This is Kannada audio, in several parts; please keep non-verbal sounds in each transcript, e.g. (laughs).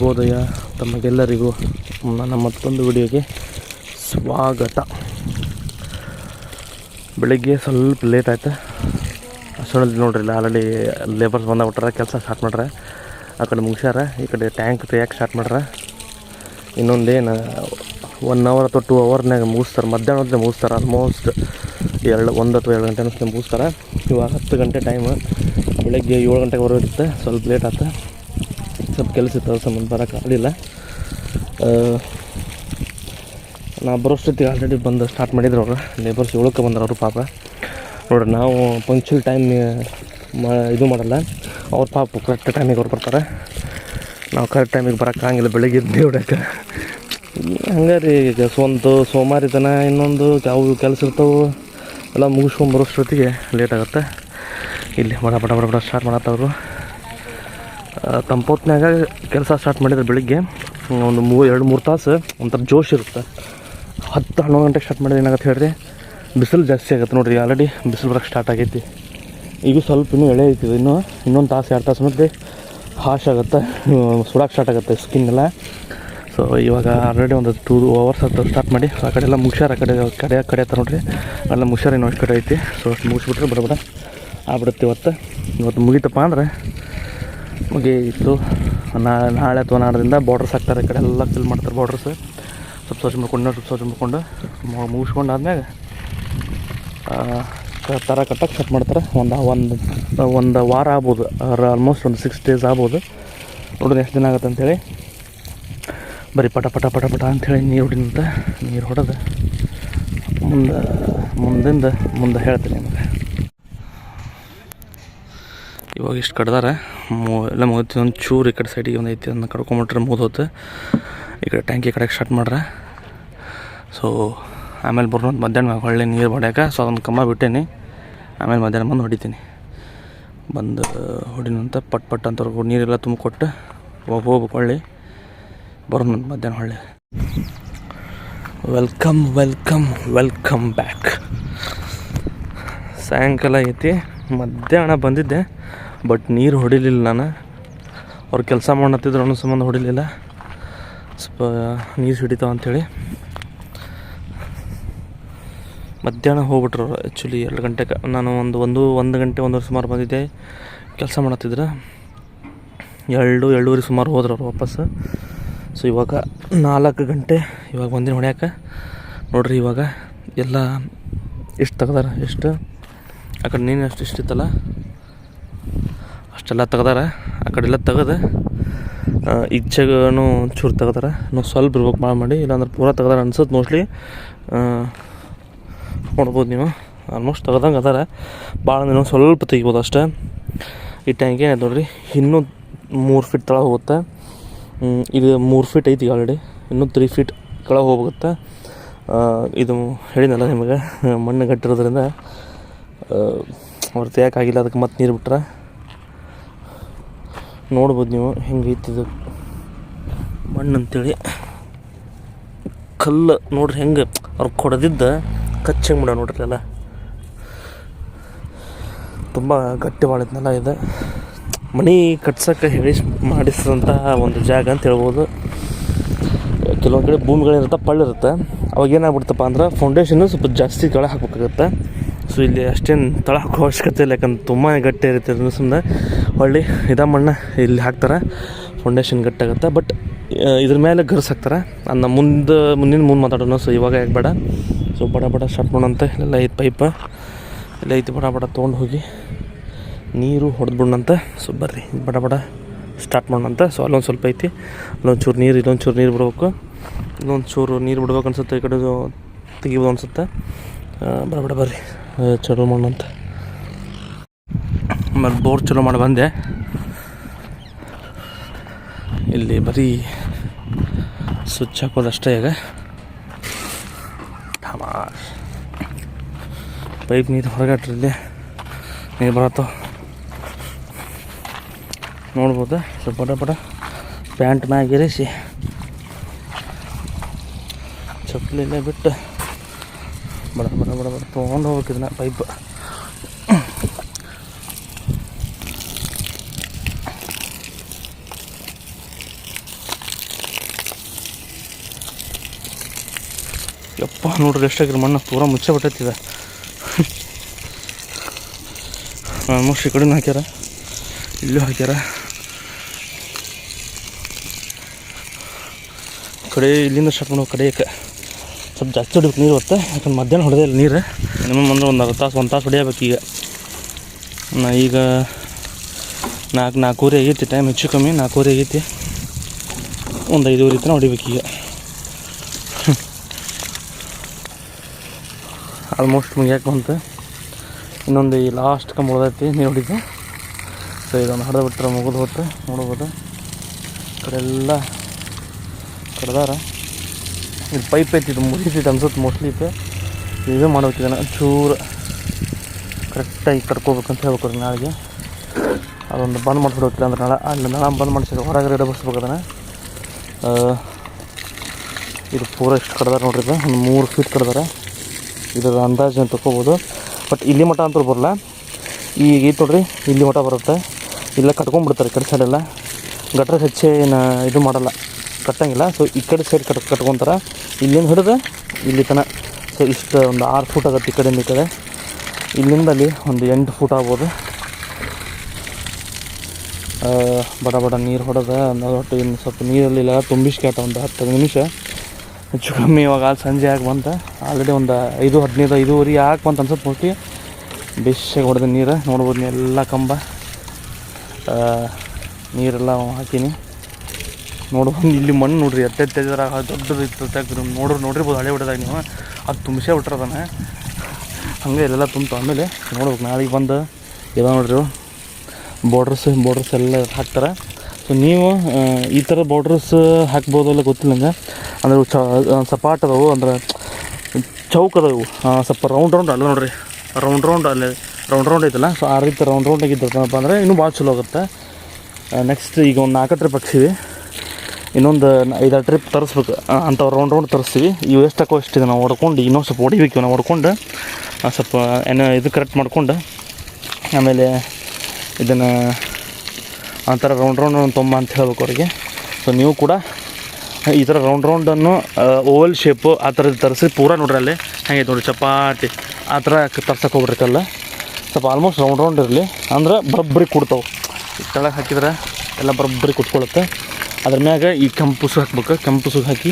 ಶುಭೋದಯ ತಮಗೆಲ್ಲರಿಗೂ ನನ್ನ ಮತ್ತೊಂದು ವಿಡಿಯೋಗೆ ಸ್ವಾಗತ. ಬೆಳಿಗ್ಗೆ ಸ್ವಲ್ಪ ಲೇಟ್ ಆಯಿತು. ಅಷ್ಟೊಂದು ನೋಡ್ರಿ, ಇಲ್ಲ ಆಲ್ರೆಡಿ ಲೇಬರ್ಸ್ ಬಂದಾಗ್ಬಿಟ್ರೆ ಕೆಲಸ ಸ್ಟಾರ್ಟ್ ಮಾಡ್ರೆ. ಆ ಕಡೆ ಮುಗಿಸ್ಯಾರ, ಈ ಕಡೆ ಟ್ಯಾಂಕ್ ತೆಗಿಯಕ್ಕೆ ಸ್ಟಾರ್ಟ್ ಮಾಡ್ರೆ. ಇನ್ನೊಂದೇನು ಒನ್ ಅವರ್ ಅಥವಾ ಟೂ ಅವರ್ನಾಗ ಮುಗಿಸ್ತಾರೆ ಮಧ್ಯಾಹ್ನ ಹೊತ್ತಿಗೆ ಮುಗಿಸ್ತಾರೆ ಆಲ್ಮೋಸ್ಟ್ ಎರಡು, ಒಂದು ಅಥವಾ ಎರಡು ಗಂಟೆ ಮುಗಿಸ್ತಾರೆ. ಇವಾಗ ಹತ್ತು ಗಂಟೆ ಟೈಮ್ ಬೆಳಗ್ಗೆ ಏಳು ಗಂಟೆಗೆ ಬರೋದಿತ್ತು, ಸ್ವಲ್ಪ ಲೇಟ್ ಆಯ್ತು. ಸ್ವಲ್ಪ ಕೆಲಸ ಇತ್ತು ಸಂಬಂಧ ಬರೋಕ್ಕೆ ಆಗಲಿಲ್ಲ. ನಾ ಬರೋಷ್ಟೊತ್ತಿಗೆ ಆಲ್ರೆಡಿ ಬಂದು ಸ್ಟಾರ್ಟ್ ಮಾಡಿದ್ರು ಅವರು. ಲೇಬರ್ಸ್ ಏಳಕ್ಕೆ ಬಂದ್ರು ಅವರು ಪಾಪ. ನೋಡ್ರಿ ನಾವು ಪಂಕ್ಚುಲ್ ಟೈಮ್ ಮಾ, ಇದು ಮಾಡಲ್ಲ. ಅವ್ರ ಪಾಪ ಕರೆಕ್ಟ್ ಟೈಮಿಗೆ ಅವ್ರು ಬರ್ತಾರೆ. ನಾವು ಕರೆಕ್ಟ್ ಟೈಮಿಗೆ ಬರೋಕ್ಕಾಗಿಲ್ಲ ಬೆಳಿಗ್ಗೆ ಎದ್ದು ಹೊಡಕ್ಕೆ ಹಂಗೆ ರೀ ಈಗ ಒಂದು ಸೋಮವಾರ ತನ ಇನ್ನೊಂದು ಯಾವ ಕೆಲಸ ಇರ್ತಾವೆ. ಎಲ್ಲ ಮುಗಿಸ್ಕೊಂಡು ಬರೋಷ್ಟೊತ್ತಿಗೆ ಲೇಟ್ ಆಗುತ್ತೆ. ಇಲ್ಲಿ ಬಡ ಬಡ ಬಡ ಬಡ ಸ್ಟಾರ್ಟ್ ಮಾಡತ್ತವರು. ತಂಪೊತ್ನಾಗ ಕೆಲಸ ಸ್ಟಾರ್ಟ್ ಮಾಡಿದ್ರೆ ಬೆಳಿಗ್ಗೆ ಒಂದು ಮೂರು ಎರಡು, ಮೂರು ತಾಸು ಒಂಥರ ಜೋಶ್ ಇರುತ್ತೆ. ಹತ್ತು, ಹನ್ನೊಂದು ಗಂಟೆಗೆ ಸ್ಟಾರ್ಟ್ ಮಾಡಿದ್ರೆ ಏನಾಗತ್ತೆ ಹೇಳ್ರಿ? ಬಿಸಿಲು ಜಾಸ್ತಿ ಆಗುತ್ತೆ ನೋಡಿರಿ ಆಲ್ರೆಡಿ ಬಿಸಿಲು ಬರೋಕ್ಕೆ ಸ್ಟಾರ್ಟ್ ಆಗೈತಿ. ಈಗ ಸ್ವಲ್ಪ ಇನ್ನೂ ಎಳೆ ಐತಿ, ಇನ್ನೂ, ಇನ್ನೊಂದು ತಾಸು, ಎರಡು ತಾಸು ಮತ್ತೆ ಹಾಶ್ ಆಗುತ್ತೆ ಸುಡಕ್ಕೆ ಸ್ಟಾರ್ಟ್ ಆಗುತ್ತೆ ಸ್ಕಿನ್ ಎಲ್ಲ. ಸೊ ಇವಾಗ ಆಲ್ರೆಡಿ ಒಂದು ಟೂ ಅವರ್ಸ್ ಹತ್ತು ಸ್ಟಾರ್ಟ್ ಮಾಡಿ, ಆ ಕಡೆ ಎಲ್ಲ ಮುಗ್ಸ್ಯಾರ, ಆ ಕಡೆ ಕಡೆ ಕಡೆ ಹತ್ತ ನೋಡಿರಿ ಎಲ್ಲ ಇನ್ನೂ ಅಷ್ಟು ಕಡೆ ಐತಿ. ಸೊ ಮುಗಿಸ್ಬಿಟ್ರೆ ಬಡಬಡ ಬಡ ಆಗ್ಬಿಡುತ್ತೆ ಇವತ್ತು. ಇವತ್ತು ಮುಗೀತಪ್ಪ ಅಂದ್ರೆ ಮುಗೀತು ಇತ್ತು. ನಾಳೆ ಅಥವಾ ನಾಡದಿಂದ ಬಾರ್ಡ್ರ್ಸ್ ಹಾಕ್ತಾರೆ ಈ ಕಡೆ ಎಲ್ಲ ಫಿಲ್ ಮಾಡ್ತಾರೆ ಬಾರ್ಡ್ರಸ್ ಸ್ವಲ್ಪ ಸ್ವಚ್ಛ ಮಾಡ್ಕೊಂಡು, ಸ್ವಲ್ಪ ಸ್ವಚ್ಛ ಮಾಡ್ಕೊಂಡು ಮುಗಿಸ್ಕೊಂಡು ಆದ್ಮ್ಯಾಗ ಥರ ಕಟ್ಟಕ್ಕೆ ಸ್ಟಾರ್ಟ್ ಮಾಡ್ತಾರೆ. ಒಂದು ಒಂದು ಒಂದು ವಾರ ಆಗ್ಬೋದು. ಆಲ್ಮೋಸ್ಟ್ ಒಂದು ಸಿಕ್ಸ್ ಡೇಸ್ ಆಗ್ಬೋದು. ನೋಡೋದು ಎಷ್ಟು ದಿನ ಆಗುತ್ತೆ ಅಂಥೇಳಿ ಬರೀ ಪಟ ಪಟ ಪಟ ಪಟ ಅಂಥೇಳಿ ನೀರು ಹೊಡಿನಂತ ನೀರು ಹೊಡೆದು ಮುಂದೆ, ಮುಂದಿಂದ, ಮುಂದೆ ಹೇಳ್ತೀನಿ ನಿಮಗೆ. ಇವಾಗ ಇಷ್ಟು ಕಡ್ದಾರೆ ಮು ಎಲ್ಲ ಮುಗಿತು ಒಂದು ಚೂರು ಈ ಕಡೆ ಸೈಡಿಗೆ ಒಂದು ಐತಿ ಅದನ್ನ ಕಡ್ಕೊಂಬಿಟ್ರೆ ಮುಗಿದೋತು ಈ ಕಡೆ ಟ್ಯಾಂಕಿ ಕಡೆಗೆ ಸ್ಟಾರ್ಟ್ ಮಾಡ್ರೆ. ಸೊ ಆಮೇಲೆ ಬರೋದು ಮಧ್ಯಾಹ್ನ ಹೊಳ್ಳಿ ನೀರು ಹೊಡ್ಯಾಕ ಸೊ ಅದೊಂದು ಕಂಬ ಬಿಟ್ಟೇನಿ. ಆಮೇಲೆ ಮಧ್ಯಾಹ್ನ ಬಂದು ಹೊಡಿತೀನಿ. ಬಂದು ಹೊಡಿನಂತ ಪಟ್ ಪಟ್ ಅಂತ ನೀರೆಲ್ಲ ತುಂಬಿಕೊಟ್ಟು ಹೋಗಿ, ಹೋಗ್ಬೇಕು ಹೊಳ್ಳಿ. ಬರೋಣ ಮಧ್ಯಾಹ್ನ ಹೊಳ್ಳಿ. ವೆಲ್ಕಮ್ ವೆಲ್ಕಮ್ ವೆಲ್ಕಮ್ ಬ್ಯಾಕ್ ಸಾಯಂಕಾಲ ಐತಿ, ಮಧ್ಯಾಹ್ನ ಬಂದಿದ್ದೆ. ಬಟ್ ನೀರು ಹೊಡಿಲಿಲ್ಲ ನಾನು. ಅವ್ರು ಕೆಲಸ ಮಾಡತ್ತಿದ್ರು ಅನ್ನೋ ಸಂಬಂಧ ಹೊಡಿಲಿಲ್ಲ. ಸ್ವಲ್ಪ ನೀರು ಹಿಡಿತಾವ ಅಂಥೇಳಿ ಮಧ್ಯಾಹ್ನ ಹೋಗ್ಬಿಟ್ರು ಆ್ಯಕ್ಚುಲಿ ಎರಡು ಗಂಟೆಗೆ ನಾನು ಒಂದು ಒಂದು ಒಂದು ಗಂಟೆ, ಒಂದೂವರೆ ಸುಮಾರು ಬಂದಿದ್ದೆ. ಕೆಲಸ ಮಾಡತ್ತಿದ್ರು ಎರಡು, ಎರಡೂವರೆ ಸುಮಾರು ಹೋದ್ರು ಅವ್ರು ವಾಪಸ್ಸು ಸೊ ಇವಾಗ ನಾಲ್ಕು ಗಂಟೆ, ಇವಾಗ ಒಂದಿನ ಹೊಡ್ಯಾಕೆ ನೋಡ್ರಿ ಇವಾಗ ಎಲ್ಲ ಎಷ್ಟು ತೆಗ್ದಾರ, ಎಷ್ಟು? ಆ ಕಡೆ ನೀನು ಅಷ್ಟು ಇಷ್ಟಿತ್ತಲ್ಲ ಅಷ್ಟೆಲ್ಲ ತೆಗ್ದಾರ. ಆ ಕಡೆ ಎಲ್ಲ ತೆಗೆದು ಇಚ್ಛೆಗೂ ಚೂರು ತೆಗ್ದಾರ. ನಾವು ಸ್ವಲ್ಪ ಇರ್ಬೇಕು ಭಾಳ ಮಾಡಿ, ಇಲ್ಲಾಂದ್ರೆ ಪೂರ ತೆಗ್ದಾರ ಅನ್ಸುತ್ತೆ ಮೋಸ್ಟ್ಲಿ ನೋಡ್ಬೋದು ನೀವು. ಆಲ್ಮೋಸ್ಟ್ ತೆಗ್ದಂಗೆ ಅದಾರ. ಭಾಳ ಅಂದ್ರೆ ಸ್ವಲ್ಪ ತೆಗಿಬೋದು ಅಷ್ಟೇ. ಈ ಟ್ಯಾಂಕ್ ಏನಾಯ್ತು ನೋಡ್ರಿ, ಇನ್ನೂ ಮೂರು ಫೀಟ್ ತಳ ಹೋಗುತ್ತೆ. ಇದು ಮೂರು ಫೀಟ್ ಐತಿ ಆಲ್ರೆಡಿ ಇನ್ನೂ ತ್ರೀ ಫೀಟ್ ಕೆಳಗೆ ಹೋಗುತ್ತೆ ಇದು ಹೇಳಿದ್ನಲ್ಲ ನಿಮಗೆ, ಮಣ್ಣು ಗಟ್ಟಿರೋದ್ರಿಂದ ಅವ್ರು ತೆಗಿಯೋಕ್ಕಾಗಿಲ್ಲ ಅದಕ್ಕೆ ಮತ್ತೆ ನೀರು ಬಿಟ್ರೆ. ನೋಡ್ಬೋದು ನೀವು, ಹೆಂಗೆ ಐತಿದು ಮಣ್ಣು ಅಂತೇಳಿ ಕಲ್ಲು ನೋಡ್ರಿ ಹೆಂಗೆ ಅವ್ರು ಕೊಡದಿದ್ದ ಕಚ್ಚಂಗೆ ಬಿಡ ನೋಡ್ರಿ ಎಲ್ಲ ತುಂಬ ಗಟ್ಟಿ ಇದು. ಮನೆ ಕಟ್ಸೋಕ್ಕೆ ಹೇಳಿ ಮಾಡಿಸಿದಂಥ ಒಂದು ಜಾಗ ಅಂತ ಹೇಳ್ಬೋದು. ಕೆಲವೊಂದು ಕಡೆ ಭೂಮಿಗಳಿರುತ್ತೆ ಪಳ್ಳಿರುತ್ತೆ ಅವಾಗ ಏನಾಗ್ಬಿಡ್ತಪ್ಪ ಅಂದ್ರೆ ಫೌಂಡೇಶನ್ನು ಸ್ವಲ್ಪ ಜಾಸ್ತಿ ಕೆಳ ಹಾಕ್ಬೇಕಾಗತ್ತೆ. ಸೊ ಇಲ್ಲಿ ಅಷ್ಟೇನು ತಳ ಹಾಕೋ ಅವಶ್ಯಕತೆ ಇಲ್ಲ, ಯಾಕಂದ್ರೆ ತುಂಬಾ ಗಟ್ಟಿ ಇರುತ್ತೆ ಸುಮ್ಮನೆ ಹೊಳ್ಳಿ ಇದ ಮಣ್ಣು ಇಲ್ಲಿ ಹಾಕ್ತಾರೆ. ಫೌಂಡೇಶನ್ ಗಟ್ಟಾಗುತ್ತೆ ಬಟ್ ಇದ್ರ ಮೇಲೆ ಗರ್ಸ್ ಹಾಕ್ತಾರೆ. ಅದನ್ನ ಮುಂದೆ, ಮುಂದಿನ ಮುಂದೆ ಮಾತಾಡೋಣ. ಸೊ ಇವಾಗ ಯಾಕೆ ಬೇಡ. ಸೊ ಬಡ ಬಡ ಸ್ಟಾರ್ಟ್ ಮಾಡೋಣಂತೆ ಇಲ್ಲೆಲ್ಲ ಐತೆ ಪೈಪ ಎಲ್ಲ ಐತಿ ಬಡ ಬಡ ತೊಗೊಂಡು ಹೋಗಿ ನೀರು ಹೊಡೆದ್ಬಿಡೋಣಂತೆ ಸೊ ಬರ್ರಿ. ಬಡ ಬಡ ಸ್ಟಾರ್ಟ್ ಮಾಡೋಣಂತ. ಸೊ ಅಲ್ಲೊಂದು ಸ್ವಲ್ಪ ಐತಿ. ಅಲ್ಲೊಂದು ಚೂರು ನೀರು, ಇಲ್ಲೊಂದು ಚೂರು ನೀರು ಬಿಡ್ಬೇಕು. ಇಲ್ಲೊಂದು ಚೂರು ನೀರು ಬಿಡ್ಬೇಕು ಅನ್ಸುತ್ತೆ. ಈ ಕಡೆ ತೆಗಿಬೋದು ಅನ್ಸುತ್ತೆ. ಬಡ ಬಡ ಬರ್ರಿ. ಚಲೋ ಮಾಡೋಣಂತ. ಆಮೇಲೆ ಬೋರ್ ಚಲೋ ಮಾಡಿ ಬಂದೆ. ಇಲ್ಲಿ ಬರೀ ಸ್ವಿಚ್ ಹಾಕೋದಷ್ಟೇ ಈಗ. ಪೈಪ್ ನೀರು ಹೊರಗಟ್ರಿ ಇಲ್ಲಿ. ನೀರು ಬರತ್ತೋ? ನೋಡ್ಬೋದು. ಸ್ವಲ್ಪ ಪಟ ಪಟ ಪ್ಯಾಂಟ್ ಮ್ಯಾಗ ಇರಿಸಿ. ಚಪ್ಪಲಿಲ್ಲೇ ಬಿಟ್ಟು ಬಡ ಬಡ ಬಡ ಬಡ ತೊಗೊಂಡು ಹೋಗ್ಬೇಕಿದ್ನ ಪೈಪ್. ಯಪ್ಪ, ನೋಡ್ರಿ ಎಷ್ಟಾಗಿರ ಮಣ್ಣು. ಪೂರ ಮುಚ್ಚೆ ಬಿಟ್ಟೈತಿದೆ. ಆಲ್ಮೋಸ್ಟ್ ಈ ಕಡೆನೂ ಹಾಕ್ಯಾರ, ಇಲ್ಲೂ ಹಾಕ್ಯಾರ. ಕಡೆ ಇಲ್ಲಿಂದ ಸ್ಟಾರ್ಟ್ ಮಾಡೋ ಕಡೆಯಕ್ಕೆ ಸ್ವಲ್ಪ ಜಾಸ್ತಿ ಹೊಡಿಬೇಕು ನೀರು ಹೊತ್ತೆ ಯಾಕಂದ್ರೆ ಮಧ್ಯಾಹ್ನ ಹೊಡೆದೇ ಇಲ್ಲ ನೀರು. ಮಿನಿಮಮ್ ಅಂದ್ರೆ ಒಂದು ಅರ್ಧ ತಾಸು, ಒಂದು ತಾಸು ಹೊಡಿಯಬೇಕು ಈಗ. ನಾ ಈಗ ನಾಲ್ಕು ನಾಲ್ಕೂವರೆ ಆಗೈತಿ ಟೈಮ್ ಹೆಚ್ಚು ಕಮ್ಮಿ ನಾಲ್ಕೂವರೆ ಆಗೈತಿ. ಒಂದು ಐದೂವರೆ ತನಕ ಹೊಡಿಬೇಕು ಈಗ. ಆಲ್ಮೋಸ್ಟ್ ಮುಗಿಯಕ್ಕೆ ಬಂತು. ಇನ್ನೊಂದು ಈ ಲಾಸ್ಟ್ ಕಂಬ ಉಳ್ದೈತಿ ಹೊಡಿತು ಸೊ ಇದೊಂದು ಹಡ್ದು ಬಿಟ್ಟರೆ ಮುಗಿದು ಹೋಗ್ತು ನೋಡ್ಬೋದು. ಕಡೆಲ್ಲ ಕಡ್ದಾರ. ಇದು ಪೈಪ್ ಐತಿ, ಇದು ಮುಗಿತೈತೆ ಅನ್ಸುತ್ತೆ ಮೋಸ್ಟ್ಲಿ ಇದು ಇದು ಮಾಡ್ಬೇಕಿದ್ದಾನೆ ಚೂರು ಕರೆಕ್ಟಾಗಿ ಕಟ್ಕೋಬೇಕಂತ ಹೇಳ್ಬೇಕು ನಾಳೆಗೆ. ಅದೊಂದು ಬಂದ್ ಮಾಡಿಸ್ಬಿಡ್ಬೇಕಿಲ್ಲ ಅಂದ್ರೆ ನಾಳೆ ಅಲ್ಲಿ ನಾಳೆ ಬಂದ್ ಮಾಡಿಸಿದ್ರೆ ಹೊರಗಡೆ ಇಡಬಸ್ಬೇಕು ಅದನ್ನು ಇದು ಪೂರ ಎಷ್ಟು ಕಡ್ದಾರ ನೋಡ್ರಿ ಇದು ಒಂದು ಮೂರು ಫೀಟ್ ಕಡ್ದಾರ. ಇದ್ರ ಅಂದಾಜು ಅಂತ ತಗೋಬೋದು ಬಟ್ ಇಲ್ಲಿ ಮಟ್ಟ ಅಂತೂ ಬರಲ್ಲ. ಈಗ ಇದು ನೋಡ್ರಿ, ಇಲ್ಲಿ ಮಠ ಬರುತ್ತೆ. ಇಲ್ಲ ಕಟ್ಕೊಂಡ್ಬಿಡ್ತಾರೆ ಈ ಕಡೆ ಸೈಡೆಲ್ಲ. ಗಟ್ರ ಹೆಚ್ಚೆ ಏನು ಇದು ಮಾಡಲ್ಲ, ಕಟ್ಟಂಗಿಲ್ಲ. ಸೊ ಈ ಕಡೆ ಸೈಡ್ ಕಟ್, ಕಟ್ಕೊತಾರೆ. ಇಲ್ಲಿಂದ ಹಿಡಿದು ಇಲ್ಲಿ ತನಕ. ಸೊ ಇಷ್ಟು ಒಂದು ಆರು ಫೂಟ್ ಆಗುತ್ತೆ ಈ ಕಡೆಯಿಂದ ಈ ಕಡೆ. ಇಲ್ಲಿಂದ ಅಲ್ಲಿ ಒಂದು ಎಂಟು ಫೂಟ್ ಆಗ್ಬೋದು. ಬಡ ಬಡ ನೀರು ಹೊಡೆದ ಒಟ್ಟು ಇನ್ನು ಸ್ವಲ್ಪ ನೀರಲ್ಲಿಲ್ಲ ತುಂಬಿಸ್ಕ್ಯಾಟ ಒಂದು ಹತ್ತು ನಿಮಿಷ. ಹೆಚ್ಚು ಕಮ್ಮಿ ಇವಾಗ ಅಲ್ಲಿ ಸಂಜೆ ಆಗಿ ಬಂತ ಆಲ್ರೆಡಿ ಒಂದು ಐದು, ಹದಿನೈದು, ಐದೂವರೆ ಯಾಕೆ ಬಂತ ಅನ್ಸುತ್ತೆ ಮೋಸ್ಟ್ಲಿ ಬೆಶ್ಶಾಗಿ ಹೊಡೆದ ನೀರು, ನೋಡ್ಬೋದು ಎಲ್ಲ ಕಂಬ. ನೀರೆಲ್ಲ ಹಾಕೀನಿ. ನೋಡ್ಬೋದು (laughs) ಇಲ್ಲಿ ಮಣ್ಣು ನೋಡ್ರಿ ಎತ್ತೆತ್ತಿದ್ರ ದೊಡ್ಡದು ಇತ್ತು ನೋಡ್ರಿ ನೋಡಿರ್ಬೋದು ಹಳೆ ಹೊಡೆದಾಗ ನೀವು. ಅದು ತುಂಬಿಸೇ ಬಿಟ್ರದನ್ನ ಹಂಗೆ ಇಲ್ಲೆಲ್ಲ ತುಂಬ್ತು. ಆಮೇಲೆ ನೋಡ್ಬೇಕು, ನಾಳೆಗೆ ಬಂದು ಇದ ನೋಡ್ರಿ ಬಾರ್ಡ್ರಸ್ ಬಾರ್ಡ್ರಸ್ ಎಲ್ಲ ಹಾಕ್ತಾರೆ. ಸೊ ನೀವು ಈ ಥರ ಬಾರ್ಡ್ರಸ್ ಹಾಕ್ಬೋದಲ್ಲ ಗೊತ್ತಿಲ್ಲ ನಂಗೆ. ಅಂದ್ರೆ ಚ ಸಪಾಟ್ ಅದಾವು, ಅಂದ್ರೆ ಚೌಕ್ ಅದಾವು. ಸ್ವಲ್ಪ ರೌಂಡ್ ರೌಂಡ್ ಅಲ್ಲ ನೋಡ್ರಿ. ರೌಂಡ್ ರೌಂಡ್ ಅಲ್ಲಿ ರೌಂಡ್ ರೌಂಡ್ ಐತಲ್ಲ ಸೊ ಆ ರೀತಿ ರೌಂಡ್ ರೌಂಡ್ ಆಗಿದ್ದಪ್ಪ ಅಂದರೆ ಇನ್ನೂ ಭಾಳ ಚಲೋ ಆಗುತ್ತೆ. ನೆಕ್ಸ್ಟ್ ಈಗ ಒಂದು ನಾಲ್ಕು ಟ್ರಿಪ್ ಹಾಕ್ಸಿವಿ ಇನ್ನೊಂದು ಐದಾರು ಟ್ರಿಪ್ ತರಿಸ್ಬೇಕು. ಅಂಥವು ರೌಂಡ್ ರೌಂಡ್ ತರಿಸ್ತೀವಿ. ಇವು ಎಷ್ಟು ಹಾಕೋ ಎಷ್ಟಿದೆ ನಾವು ಹೊಡ್ಕೊಂಡು ಇನ್ನೊಂದು ಸ್ವಲ್ಪ ಹೊಡಿಬೇಕು ನಾವು ಹೊಡ್ಕೊಂಡು. ಸ್ವಲ್ಪ ಏನೋ ಇದು ಕರೆಕ್ಟ್ ಮಾಡ್ಕೊಂಡು. ಆಮೇಲೆ ಇದನ್ನು ಆ ಥರ ರೌಂಡ್ ರೌಂಡ್ ಒಂದು ತೊಂಬ ಅಂತ ಹೇಳ್ಬೇಕು ಅವರಿಗೆ. ಸೊ ನೀವು ಕೂಡ ಈ ಥರ ರೌಂಡ್ ರೌಂಡನ್ನು ಓವಲ್ ಶೇಪು ಆ ಥರದ್ದು ತರಿಸಿ ಪೂರ ನೋಡ್ರಿ ಅಲ್ಲಿ. ಹೇಗೆ ನೋಡಿ, ಚಪಾತಿ ಆ ಥರ ತರ್ಸಕ್ಕೆ ಹೋಗ್ರಿ ಕಲ್ಲ ಸ್ವಲ್ಪ ಆಲ್ಮೋಸ್ಟ್ ರೌಂಡ್ ರೌಂಡ್ ಇರಲಿ. ಅಂದ್ರೆ ಬರಬ್ಬರಿ ಕೊಡ್ತಾವೆ. ಕೆಳಗೆ ಹಾಕಿದ್ರೆ ಎಲ್ಲ ಬರಬ್ಬರಿ ಕುತ್ಕೊಳ್ಳುತ್ತೆ ಅದ್ರ ಮ್ಯಾಗ ಈ ಕೆಂಪು ಸುಗ್ ಹಾಕ್ಬೇಕು. ಕೆಂಪು ಸುಗ್ ಹಾಕಿ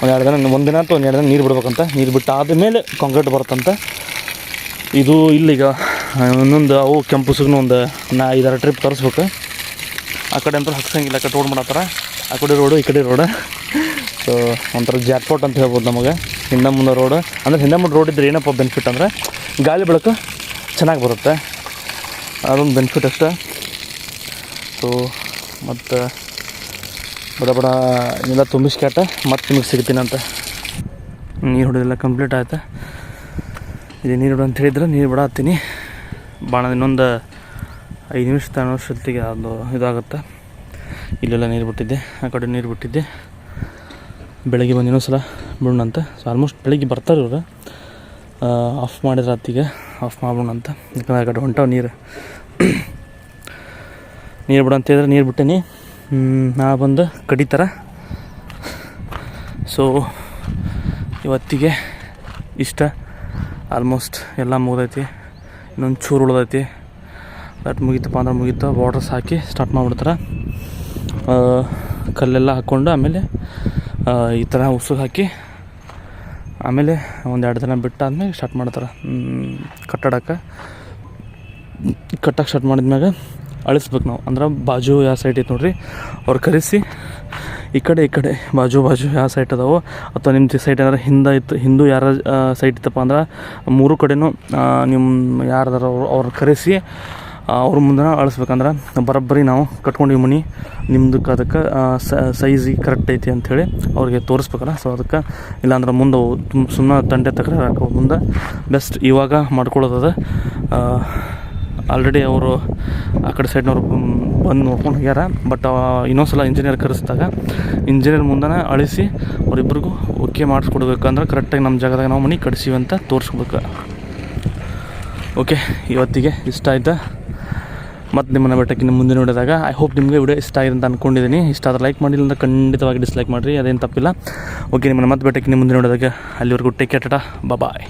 ಒಂದು ಎರಡು ದಿನ, ಒಂದು ದಿನ ಅಥವಾ ಒಂದು ಎರಡು ದಿನ ನೀರು ಬಿಡ್ಬೇಕಂತ. ನೀರು ಬಿಟ್ಟು ಆದಮೇಲೆ ಕಾಂಕ್ರೀಟ್ ಬರುತ್ತಂತ. ಇದು ಇಲ್ಲಿಗ, ಇನ್ನೊಂದು ಅವು ಕೆಂಪು ಸುಗ್ನೂ ಒಂದು ನಾ ಐದಾರು ಟ್ರಿಪ್ ತರಿಸ್ಬೇಕು. ಆ ಕಡೆ ಅಂತೂ ಹಕ್ಸಂಗಿಲ್ಲ ಆ ಕಡೆ ರೋಡ್ ಮಾಡತ್ತಾರ ಆ ಕಡೆ ರೋಡು ಈ ಕಡೆ ರೋಡ ಸೊ ಒಂಥರ ಜಾಕ್ಪಾಟ್ ಅಂತ ಹೇಳ್ಬೋದು ನಮಗೆ. ಹಿಂದೆ ಮುಂದೆ ರೋಡ್ ಅಂದರೆ ಹಿಂದೆ ಮುಂದೆ ರೋಡ್ ಇದ್ರೆ ಏನಪ್ಪ ಬೆನಿಫಿಟ್ ಅಂದರೆ, ಗಾಳಿ ಬೆಳಕು ಚೆನ್ನಾಗಿ ಬರುತ್ತೆ. ಅದೊಂದು ಬೆನಿಫಿಟ್ ಅಷ್ಟೇ. ಸೊ ಮತ್ತು ಬಡ ಬಡ ಎಲ್ಲ ತುಂಬಿಸ್ಕ್ಯಾಟ ಮತ್ತೆ ನಿಮಗೆ ಸಿಗ್ತೀನಂತ ನೀರು ಹೊಡೆದೆಲ್ಲ ಕಂಪ್ಲೀಟ್ ಆಯ್ತು? ಇದು ನೀರು ಬಿಡು ಅಂತ ಹೇಳಿದ್ರೆ ನೀರು ಬಿಡತ್ತೀನಿ. ಭಾಳ ಇನ್ನೊಂದು ಐದು ನಿಮಿಷ ತನಷ್ಟೊತ್ತಿಗೆ ಅದು ಇದಾಗುತ್ತೆ. ಇಲ್ಲೆಲ್ಲ ನೀರು ಬಿಟ್ಟಿದ್ದೆ, ಆ ಕಡೆ ನೀರು ಬಿಟ್ಟಿದ್ದೆ. ಬೆಳಗ್ಗೆ ಬಂದು ಇನ್ನೊಂದು ಸಲ ಬಿಡೋಣಂತ. ಸೊ ಆಲ್ಮೋಸ್ಟ್ ಬೆಳಗ್ಗೆ ಬರ್ತಾರೆ ಇವರು. ಆಫ್ ಮಾಡಿದ್ರೆ ಅತ್ತಿಗೆ ಆಫ್ ಮಾಡ್ಬಿಡೋಣಂತ. ಯಾಕಂದ್ರೆ ಆ ಕಡೆ ಹೊಂಟಾವ ನೀರು. ನೀರು ಬಿಡು ಅಂತ ಹೇಳಿದ್ರೆ ನೀರು ಬಿಟ್ಟೇನಿ. ನಾ ಬಂದು ಕಡಿತಾರ ಸೊ ಇವತ್ತಿಗೆ ಇಷ್ಟ. ಆಲ್ಮೋಸ್ಟ್ ಎಲ್ಲ ಮುಗ್ದೈತಿ. ಇನ್ನೊಂದು ಚೂರು ಉಳ್ದೈತಿ. ದಟ್ ಮುಗೀತಪ್ಪ ಅಂದ್ರೆ ಮುಗೀತು ಬಾರ್ಡ್ರಸ್ ಹಾಕಿ ಸ್ಟಾರ್ಟ್ ಮಾಡಿಬಿಡ್ತಾರೆ. ಕಲ್ಲೆಲ್ಲ ಹಾಕ್ಕೊಂಡು ಆಮೇಲೆ ಈ ಥರ ಉಸು ಹಾಕಿ ಆಮೇಲೆ ಒಂದು ಎರಡು ದಿನ ಬಿಟ್ಟಾದ್ಮೇಲೆ ಸ್ಟಾರ್ಟ್ ಮಾಡ್ತಾರೆ. ಕಟ್ಟಡಕ್ಕೆ. ಕಟ್ಟಕ್ಕೆ ಸ್ಟಾರ್ಟ್ ಮಾಡಿದ್ಮ್ಯಾಗ ಅಳಿಸ್ಬೇಕು ನಾವು. ಅಂದ್ರೆ ಬಾಜು ಯಾವ ಸೈಡ್ ಐತೆ ನೋಡ್ರಿ, ಅವ್ರು ಕರೆಸಿ ಈ ಕಡೆ ಈ ಕಡೆ, ಬಾಜು ಬಾಜು ಯಾವ ಸೈಟ್ ಅದಾವೋ, ಅಥವಾ ನಿಮ್ಮ ಸೈಟ್ ಏನಾರ ಹಿಂದೆ ಇತ್ತು ಹಿಂದೂ ಯಾರ ಸೈಟ್ ಇತ್ತಪ್ಪ ಅಂದ್ರೆ ಮೂರು ಕಡೆನೂ ನಿಮ್ಮ ಯಾರ್ದಾರ ಅವ್ರು ಅವ್ರು ಕರೆಸಿ ಅವ್ರ ಮುಂದೆ ಅಳಿಸ್ಬೇಕಂದ್ರೆ ಬರೋಬ್ಬರಿ ನಾವು ಕಟ್ಕೊಂಡಿವಿ ಮನೆ. ನಿಮ್ದಕ್ಕೆ ಅದಕ್ಕೆ ಸೈಜಿಗೆ ಕರೆಕ್ಟ್ ಐತಿ ಅಂಥೇಳಿ ಅವ್ರಿಗೆ ತೋರಿಸ್ಬೇಕಲ್ಲ. ಸೊ ಅದಕ್ಕೆ ಇಲ್ಲಾಂದ್ರೆ ಮುಂದೆ ಸುಮ್ಮನೆ ತಂಡೆ ತಕರಾರು ಹಾಕೋ ಮುಂದೆ ಬೆಸ್ಟ್ ಇವಾಗ ಮಾಡ್ಕೊಳ್ಳೋದದ. ಆಲ್ರೆಡಿ ಅವರು ಆ ಕಡೆ ಸೈಡ್ನವ್ರು ಬಂದು ನೋಡ್ಕೊಂಡು ಹೋಗ್ಯಾರ. ಬಟ್ ಇನ್ನೊಂದು ಸಲ ಇಂಜಿನಿಯರ್ ಕರೆಸಿದಾಗ ಇಂಜಿನಿಯರ್ ಮುಂದೆ ಅಳಿಸಿ ಅವರಿಬ್ಬರಿಗೂ ಓಕೆ ಮಾಡಿಸ್ಕೊಡ್ಬೇಕಂದ್ರೆ ಕರೆಕ್ಟಾಗಿ ನಮ್ಮ ಜಾಗದಾಗ ನಾವು ಮನೆ ಕಟ್ಸೀವಿ ಅಂತ ತೋರಿಸ್ಬೇಕು. ಓಕೆ ಇವತ್ತಿಗೆ ಇಷ್ಟ ಆಯ್ತಾ? ಮತ್ತು ನಿಮ್ಮನ್ನು ಬೆಟ್ಟಕ್ಕೆ ನಿಮ್ಮ ಮುಂದೆ ನೋಡಿದಾಗ ಐ ಹೋಪ್ ನಿಮಗೆ ವಿಡಿಯೋ ಇಷ್ಟ ಆಗಿದೆ ಅಂತ ಅಂದ್ಕೊಂಡಿದ್ದೀನಿ ಇಷ್ಟ ಆದರೆ ಲೈಕ್ ಮಾಡಿಲ್ಲ ಅಂತ ಖಂಡಿತವಾಗಿ ಡಿಸ್ಲೈಕ್ ಮಾಡಿರಿ, ಅದೇನು ತಪ್ಪಿಲ್ಲ. ಓಕೆ ನಿಮ್ಮನ್ನು ಮತ್ತೆ ನಿಮ್ಮ ಮುಂದೆ ನೋಡಿದಾಗ ಅಲ್ಲಿವರೆಗೂ ಟೇಕ್ ಕೇರ್ ಟಾಟಾ. ಬಾಯ್